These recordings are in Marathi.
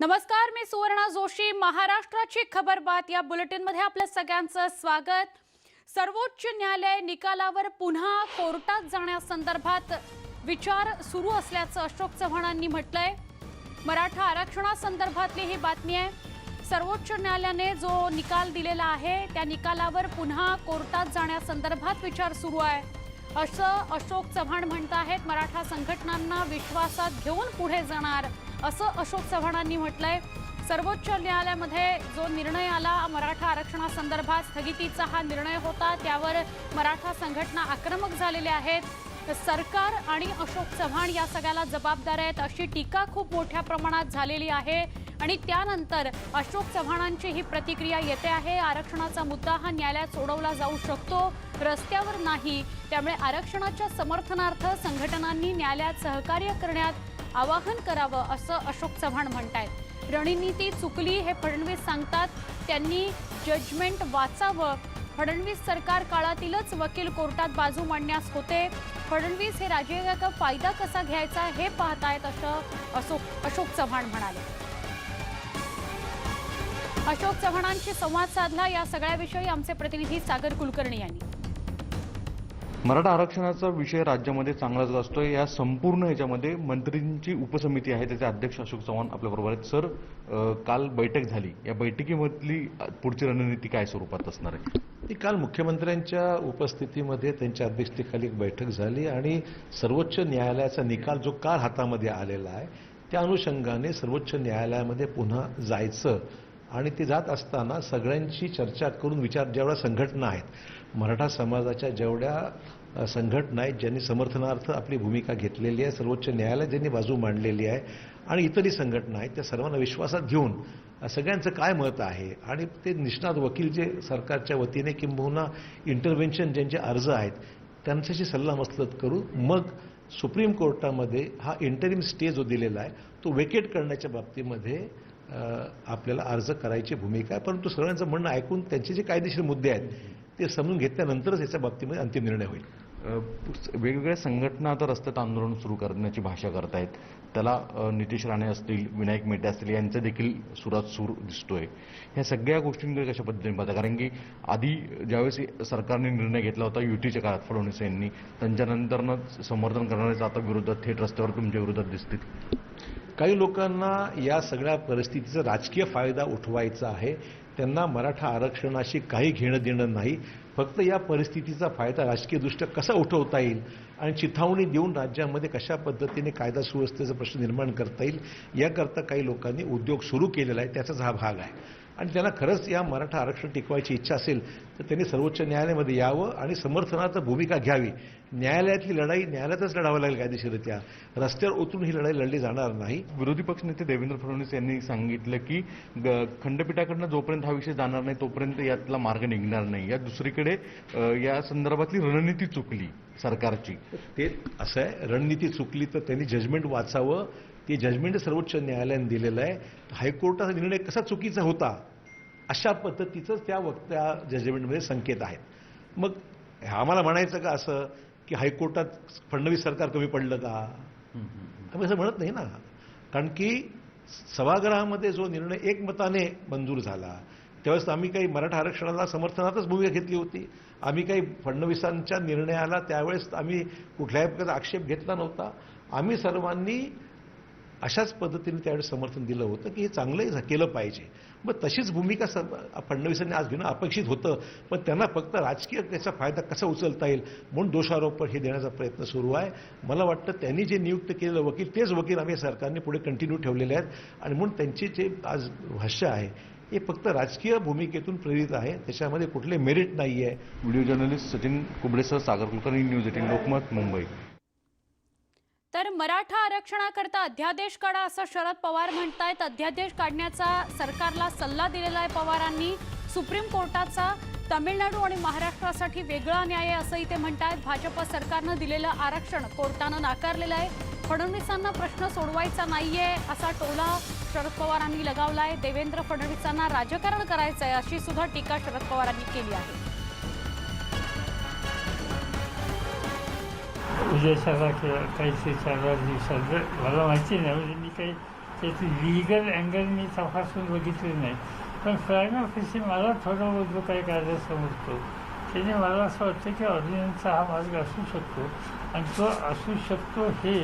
नमस्कार मी सुवर्णा जोशी. महाराष्ट्राची खबर बात. या बुलेटिनमध्ये आपलं सगळ्यांचं स्वागत. सर्वोच्च न्यायालय निकालावर पुन्हा कोर्टात जाण्यासंदर्भात विचार सुरू असल्याचं अशोक चव्हाणांनी म्हटलंय. मराठा आरक्षणासंदर्भातली ही बातमी आहे. सर्वोच्च न्यायालयाने जो निकाल दिलेला आहे त्या निकालावर पुन्हा कोर्टात जाण्यासंदर्भात विचार सुरू आहे. असं अशोक चव्हाण म्हणत आहेत मराठा संघटनांना विश्वासात घेऊन पुढे जाणार असं अशोक चव्हाणांनी म्हटलंय. सर्वोच्च न्यायालयामध्ये जो निर्णय आला मराठा आरक्षणासंदर्भात स्थगितीचा हा निर्णय होता. त्यावर मराठा संघटना आक्रमक झालेल्या आहेत. सरकार आणि अशोक चव्हाण या सगळ्याला जबाबदार आहेत अशी टीका खूप मोठ्या प्रमाणात झालेली आहे. आणि त्यानंतर अशोक चव्हाणांची ही प्रतिक्रिया येते आहे. आरक्षणाचा मुद्दा हा न्यायालयात सोडवला जाऊ शकतो रस्त्यावर नाही. त्यामुळे आरक्षणाच्या समर्थनार्थ संघटनांनी न्यायालयात सहकार्य करण्यात आवाहन करावं असं अशोक चव्हाण म्हणतायत. रणनीती चुकली हे फडणवीस सांगतात. त्यांनी जजमेंट वाचावं. फडणवीस सरकार काळातीलच वकील कोर्टात बाजू मांडण्यास होते. फडणवीस हे राजकीय फायदा कसा घ्यायचा हे पाहतायत असं अशोक अशोक चव्हाण म्हणाले. अशोक चव्हाणांशी संवाद साधला. या सगळ्याविषयी आमचे प्रतिनिधी सागर कुलकर्णी यांनी. मराठा आरक्षणाचा विषय राज्यामध्ये चांगलाच असतोय या संपूर्ण याच्यामध्ये मंत्रींची उपसमिती आहे. त्याचे अध्यक्ष अशोक चव्हाण आपल्याबरोबर आहेत. सर काल बैठक झाली. या बैठकीमधली पुढची रणनीती काय स्वरूपात असणार आहे? ती काल मुख्यमंत्र्यांच्या उपस्थितीमध्ये त्यांच्या अध्यक्षतेखाली एक बैठक झाली आणि सर्वोच्च न्यायालयाचा निकाल जो काल हातामध्ये आलेला आहे त्या अनुषंगाने सर्वोच्च न्यायालयामध्ये पुन्हा जायचं आणि ते जात असताना सगळ्यांची चर्चा करून विचार जेवढ्या संघटना आहेत मराठा समाजाच्या जेवढ्या संघटना आहेत ज्यांनी समर्थनार्थ आपली भूमिका घेतलेली आहे सर्वोच्च न्यायालयात ज्यांनी बाजू मांडलेली आहे आणि इतरही संघटना आहेत त्या सर्वांना विश्वासात घेऊन सगळ्यांचं काय मत आहे आणि ते निष्णात वकील जे सरकारच्या वतीने किंबहुना इंटरव्हेन्शन ज्यांचे अर्ज आहेत त्यांच्याशी सल्लामसलत करू मग सुप्रीम कोर्टामध्ये हा इंटरिम स्टे जो दिलेला आहे तो वेकेट करण्याच्या बाबतीमध्ये आपल्याला अर्ज करायची भूमिका आहे परंतु सगळ्यांचं म्हणणं ऐकून त्यांचे जे कायदेशीर मुद्दे आहेत ते समजून घेतल्यानंतरच याच्या बाबतीमध्ये अंतिम निर्णय होईल. वेगवेगळ्या संघटना आता रस्त्यात आंदोलन सुरू करण्याची भाषा करतायत. त्याला नितीश राणे असतील विनायक मेटे असतील यांचा देखील सुरात सूर दिसतोय. ह्या सगळ्या गोष्टींकडे कशा पद्धतीने पाहता? कारण की आधी ज्यावेळेस सरकारने निर्णय घेतला होता युतीच्या काळात फडणवीस यांनी त्यांच्यानंतरनं समर्थन करणारेच आता विरोधात थेट रस्त्यावर तुमच्या विरोधात दिसतील. काही लोकांना या सगळ्या परिस्थितीचा राजकीय फायदा उठवायचा आहे. त्यांना मराठा आरक्षणाशी काही घेणं देणं नाही. फक्त या परिस्थितीचा फायदा राजकीयदृष्ट्या कसा उठवता येईल आणि चिथावणी देऊन राज्यामध्ये कशा पद्धतीने कायदा सुव्यवस्थेचा प्रश्न निर्माण करता येईल याकरता काही लोकांनी उद्योग सुरू केलेला आहे त्याचाच हा भाग आहे. आणि त्यांना खरंच या मराठा आरक्षण टिकवायची इच्छा असेल तर त्यांनी सर्वोच्च न्यायालयामध्ये यावं आणि समर्थनार्थ भूमिका घ्यावी. न्यायालयातली लढाई न्यायालयातच लढावं लागेल कायदेशीरित्या रस्त्यावर उतरून ही लढाई लढली जाणार नाही. विरोधी पक्षनेते देवेंद्र फडणवीस यांनी सांगितलं की ग- खंडपीठाकडनं जोपर्यंत हा विषय जाणार नाही तोपर्यंत यातला मार्ग निघणार नाही. या दुसरीकडे या संदर्भातली रणनीती चुकली. सरकारची. ते असं आहे रणनीती चुकली तर त्यांनी जजमेंट वाचावं. ते जजमेंट सर्वोच्च न्यायालयाने दिलेलं आहे. हायकोर्टाचा निर्णय कसा चुकीचा होता अशा पद्धतीचंच त्या वक्त्या जजमेंटमध्ये संकेत आहेत. मग आम्हाला म्हणायचं का असं की हायकोर्टात फडणवीस सरकार कमी पडलं का? आम्ही असं म्हणत नाही ना. कारण की सभागृहामध्ये जो निर्णय एकमताने मंजूर झाला त्यावेळेस आम्ही काही मराठा आरक्षणाला समर्थनातच भूमिका घेतली होती. आम्ही काही फडणवीसांच्या निर्णयाला त्यावेळेस आम्ही कुठल्याही प्रकारचा आक्षेप घेतला नव्हता. आम्ही सर्वांनी अशाच पद्धतीने त्यावेळेस समर्थन दिलं होतं की हे चांगलंही केलं पाहिजे. मग तशीच भूमिका स फडणवीसांनी आज घेणं अपेक्षित होतं. पण त्यांना फक्त राजकीय त्याचा फायदा कसा उचलता येईल म्हणून दोषारोपण हे देण्याचा प्रयत्न सुरू आहे. मला वाटतं त्यांनी जे नियुक्त केलेलं वकील तेच वकील आम्ही सरकारने पुढे कंटिन्यू ठेवलेले आहेत. आणि म्हणून त्यांची जे आज भाष्य आहे हे फक्त राजकीय भूमिकेतून प्रेरित आहे. त्याच्यामध्ये कुठले मेरिट नाही आहे व्हिडिओ जर्नलिस्ट सचिन कुबडेसह सागर कुलकर्णी न्यूज एटीन लोकमत मुंबई. तर मराठा आरक्षणाकरता अध्यादेश काढा असं शरद पवार म्हणतायत. अध्यादेश काढण्याचा सरकारला सल्ला दिलेला आहे पवारांनी. सुप्रीम कोर्टाचा तमिळनाडू आणि महाराष्ट्रासाठी वेगळा न्याय आहे असंही ते म्हणतायत. भाजप सरकारनं दिलेलं आरक्षण कोर्टानं नाकारलेलं आहे. फडणवीसांना प्रश्न सोडवायचा नाहीये असा टोला शरद पवारांनी लगावलाय. देवेंद्र फडणवीसांना राजकारण करायचं आहे अशी सुद्धा टीका शरद पवारांनी केली आहे. उद्याच्याला किंवा काही चार दिवसात मला माहिती नाही म्हणजे मी काही त्याची लिगल अँगल मी तपासून बघितले नाही. पण प्रायम ऑफिसची मला थोडं बहुत जो काही कायदा समजतो. त्याने मला असं वाटतं की ऑर्डिनन्सचा हा मार्ग असू शकतो. आणि तो असू शकतो हे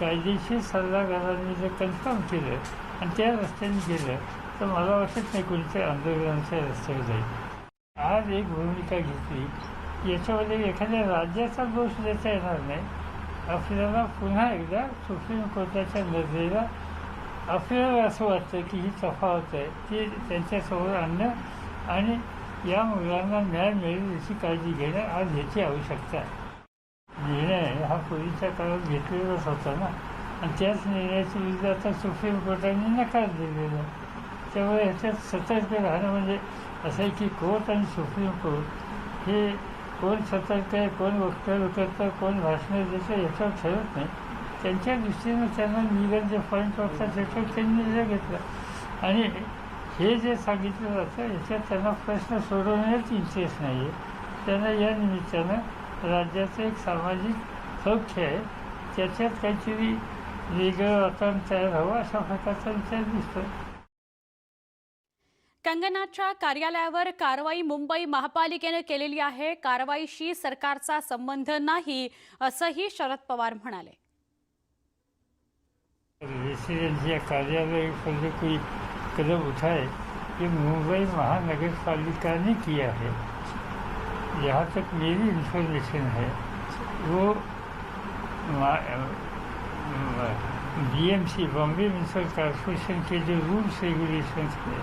कायदेशीर सल्लागारांनी जर कन्फर्म केलं आणि त्या रस्त्याने गेलं तर मला वाटत नाही कोणत्या आंदोलनाच्या रस्त्यावर जाईल. आज एक भूमिका घेतली. याच्यामध्ये एखाद्या राज्याचा दोष देता येणार नाही. आपल्याला पुन्हा एकदा सुप्रीम कोर्टाच्या नजरेला आपल्याला असं वाटतं की ही तफावत आहे. ती त्यांच्यासमोर आणणं आणि या मुलांना न्याय मिळेल याची काळजी घेणं आज ह्याची आवश्यकता आहे. निर्णय हा पूर्वीच्या काळात घेतलेलाच होता ना? आणि त्याच निर्णयाची विरुद्ध आता सुप्रीम कोर्टाने नकार दिलेला त्यामुळे ह्याच्यात सतर्क राहणं म्हणजे असं आहे की कोर्ट आणि सुप्रीम कोर्ट हे कोण सतर्क आहे कोण वक्तव्य करतं कोण भाषणं देतं याच्यावर ठरत नाही. त्यांच्या दृष्टीनं त्यांना निगल जे पॉईंट वाटतात त्याच्यावर त्यांनी निर्णय घेतला. आणि हे जे सांगितलं जातं याच्यात त्यांना प्रश्न सोडवण्यात इंटरेस्ट नाही आहे त्यांना या निमित्तानं राज्याचं एक सामाजिक सौख्य आहे. त्याच्यात काहीतरी वेगळं वातावरण तयार हवं अशा प्रकारचा विचार दिसतो कंगनाच्या कार्यालयावर कारवाई मुंबई महापालिकेनं केलेली आहे. कारवाईशी सरकारचा संबंध नाही असंही शरद पवार म्हणाले. रेसिडेंस या कार्यालय पर जो कोई कदम उठाए ये मुंबई महानगर ने किया है जहाँ तक मेरी इंफॉर्मेशन है वो बीएमसी बॉम्बे म्यूनसिपल कॉरपोरेशन के जो रूल्स रेगुलेशन थे,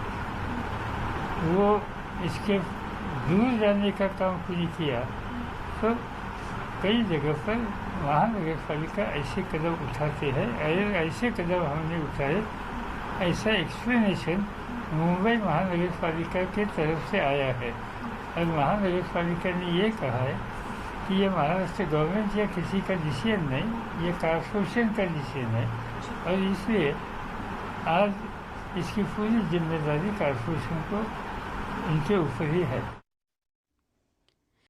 वो इसके दूर जाने का काम पूरी किया। तो कई जगह पर महानगर पालिका ऐसे कदम उठाते हैं। अगर ऐसे कदम हमने उठाए, ऐसा एक्सप्लेनेशन मुंबई महानगर पालिका के तरफ़ से आया है। और महानगर पालिका ने ये कहा है कि ये महाराष्ट्र गवर्नमेंट या किसी का डिसीज़न नहीं, ये कॉरपोरेशन का डिसीज़न है। और इसलिए आज इसकी पूरी ज़िम्मेदारी कॉरपोरेशन को इनके ऊपर ही है।